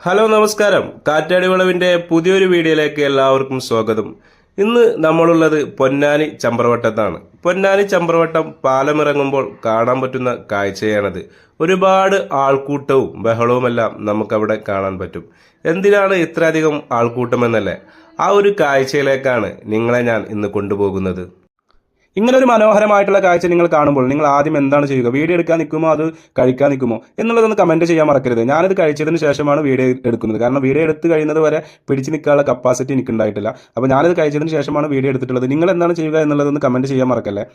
Hello നമസ്കാരം. കാറ്റാടി വളവിന്റെ പുതിയൊരു വീഡിയോയിലേക്ക് എല്ലാവർക്കും സ്വാഗതം. ഇന്ന് നമ്മളുള്ളത് പൊന്നാനി ചമ്പ്രവട്ടത്താണ്. പൊന്നാനി ചമ്പ്രവട്ടം പാലമിറങ്ങുമ്പോൾ കാണാൻ പറ്റുന്ന കാഴ്ചയാണത്. ഒരുപാട് ആൾക്കൂട്ടവും ബഹളവുമെല്ലാം നമുക്കവിടെ കാണാൻ പറ്റും. എന്തിനാണ് ഇത്രയധികം ആൾക്കൂട്ടമെന്നല്ലേ? ആ ഒരു കാഴ്ചയിലേക്കാണ് നിങ്ങളെ ഞാൻ ഇന്ന് കൊണ്ടുപോകുന്നത്. ഇങ്ങനെ ഒരു മനോഹരമായിട്ടുള്ള കാഴ്ച നിങ്ങൾ കാണുമ്പോൾ നിങ്ങൾ ആദ്യം എന്താണ് ചെയ്യുക? വീഡിയോ എടുക്കാൻ നിൽക്കുമോ? അത് കഴിക്കാൻ നിൽക്കുമോ? എന്നുള്ളതൊന്ന് കമന്റ് ചെയ്യാൻ മറക്കരുത്. ഞാനിത് കഴിച്ചതിന് ശേഷമാണ് വീഡിയോ എടുക്കുന്നത്. കാരണം വീഡിയോ എടുത്ത് കഴിയുന്നത് വരെ പിടിച്ച് നിൽക്കാനുള്ള കപ്പാസിറ്റി എനിക്ക് ഉണ്ടായിട്ടില്ല അപ്പോൾ ഞാനിത് കഴിച്ചതിന് ശേഷമാണ് വീഡിയോ എടുത്തിട്ടുള്ളത്. നിങ്ങൾ എന്താണ് ചെയ്യുക എന്നുള്ളതൊന്ന് കമന്റ് ചെയ്യാൻ മറക്കല്ലേ?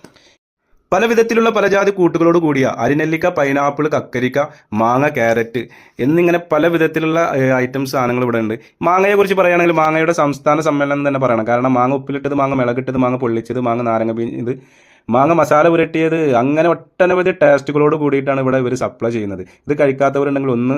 പല വിധത്തിലുള്ള പല ജാതി കൂട്ടുകളോട് കൂടിയ അരിനെല്ലിക്ക പൈനാപ്പിൾ കക്കരിക്ക മാങ്ങ ക്യാരറ്റ് എന്നിങ്ങനെ പല വിധത്തിലുള്ള ഐറ്റംസ് സാധനങ്ങൾ ഇവിടെ ഉണ്ട്. മാങ്ങയെ കുറിച്ച് പറയുകയാണെങ്കിൽ മാങ്ങയുടെ സംസ്ഥാന സമ്മേളനം തന്നെ പറയണം. കാരണം മാങ്ങ ഉപ്പിലിട്ടത് മാങ്ങ മിളകിട്ടത് മാങ്ങ പൊള്ളിച്ചത് മാങ്ങ നാരങ്ങ പിഴിഞ്ഞത് മാങ്ങ മസാല പുരട്ടിയത് അങ്ങനെ ഒട്ടനവധി ടേസ്റ്റുകളോട് കൂടിയിട്ടാണ് ഇവിടെ ഇവർ സപ്ലൈ ചെയ്യുന്നത്. ഇത് കഴിക്കാത്തവരുണ്ടെങ്കിൽ ഒന്ന്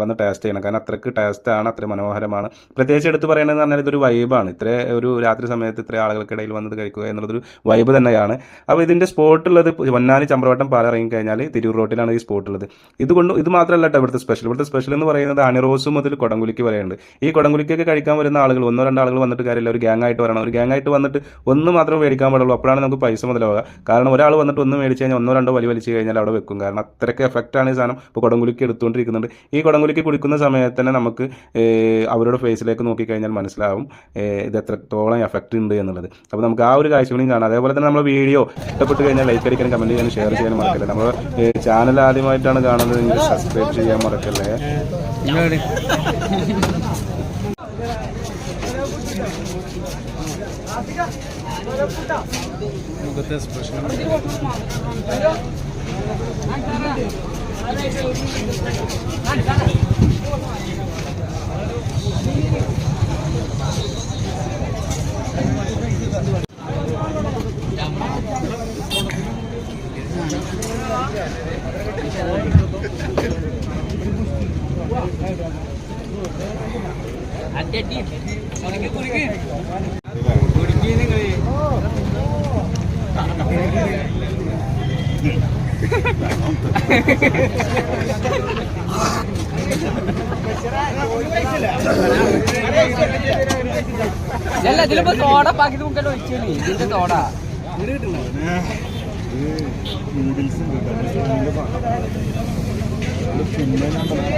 വന്ന് ടേസ്റ്റ് ചെയ്യണം. കാരണം അത്രയ്ക്ക് ടേസ്റ്റാണ് അത്ര മനോഹരമാണ്. പ്രത്യേകിച്ച് എടുത്ത് പറയണതെന്ന് പറഞ്ഞാൽ ഇതൊരു വൈബാണ് ഇത്ര ഒരു രാത്രി സമയത്ത് ഇത്ര ആളുകൾക്കിടയിൽ വന്നത് കഴിക്കുക എന്നുള്ളതൊരു വൈബ് തന്നെയാണ്. അപ്പോൾ ഇതിന്റെ സ്പോട്ടുള്ളത് പൊന്നാനി ചമ്പ്രവട്ടം പാല ഇറങ്ങി കഴിഞ്ഞാൽ തിരൂർ റോട്ടിലാണ് ഈ സ്പോട്ടുള്ളത് ഇതുകൊണ്ട് ഇത് മാത്രമല്ല ഇവിടുത്തെ സ്പെഷ്യൽ ഇവിടുത്തെ സ്പെഷ്യൽ എന്ന് പറയുന്നത് അണിറോസ് മുതൽ കൊടംകുലിക്ക് വരെയുണ്ട്. ഈ കൊടംകുലിക്കൊക്കെ കഴിക്കാൻ വരുന്ന ആളുകൾ ഒന്നോ രണ്ടോ ആളുകൾ വന്നിട്ട് കാര്യമില്ല. ഒരു ഗ്യാങ് ആയിട്ട് വരണം. ഒരു ഗ്യാങ് ആയിട്ട് വന്നിട്ട് ഒന്ന് മാത്രമേ മേടിക്കാൻ പാടുള്ളൂ. അപ്പോഴാണ് നമുക്ക് പൈസ മുതലാവുക. കാരണം ഒരാൾ വന്നിട്ട് ഒന്ന് മേടിച്ച് കഴിഞ്ഞാൽ ഒന്നോ രണ്ടോ വലി വലിച്ച് കഴിഞ്ഞാൽ അവിടെ വെക്കും. കാരണം അത്രയ്ക്ക് എഫക്റ്റാണ് ഈ സാധനം. ഇപ്പോൾ കുടംകുലുക്കി എടുത്തുകൊണ്ടിരിക്കുന്നുണ്ട്. ഈ കുടംകുലുക്കി കുടിക്കുന്ന സമയത്ത് തന്നെ നമുക്ക് അവരുടെ ഫേസിലേക്ക് നോക്കിക്കഴിഞ്ഞാൽ മനസ്സിലാവും ഇത് എത്രത്തോളം എഫക്റ്റ് ഉണ്ട് എന്നുള്ളത്. അപ്പോൾ നമുക്ക് ആ ഒരു കാഴ്ചകളും കാണാം. അതേപോലെ തന്നെ നമ്മുടെ വീഡിയോ ഇഷ്ടപ്പെട്ട് കഴിഞ്ഞാൽ ലൈക്ക് അടിക്കാനും കമന്റ് ചെയ്യാനും ഷെയർ ചെയ്യാനും മറക്കല്ലേ. നമ്മൾ ചാനൽ ആദ്യമായിട്ടാണ് കാണുന്നത്. സബ്സ്ക്രൈബ് ചെയ്യാൻ മറക്കല്ലേ. മുഖത്തെ സ്പെഷ്യൽ Thank you. അല്ല ഇതിലിപ്പോ തോട പാക്കി മുക്കല്ലോ ഒഴിച്ചേ ഇതിന്റെ തോട. അനറോസ് ആണോ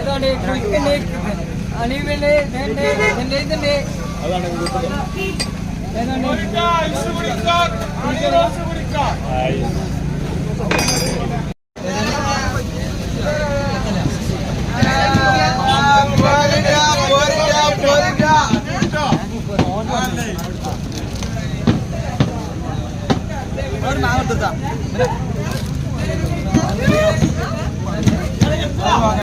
ഏതാണ് കുഴിക്കണ്ട് അണിവിൽ ഇതുണ്ട് ഇതിന്റെ ഇതുണ്ട് ഏതാണ് മാങ്ങ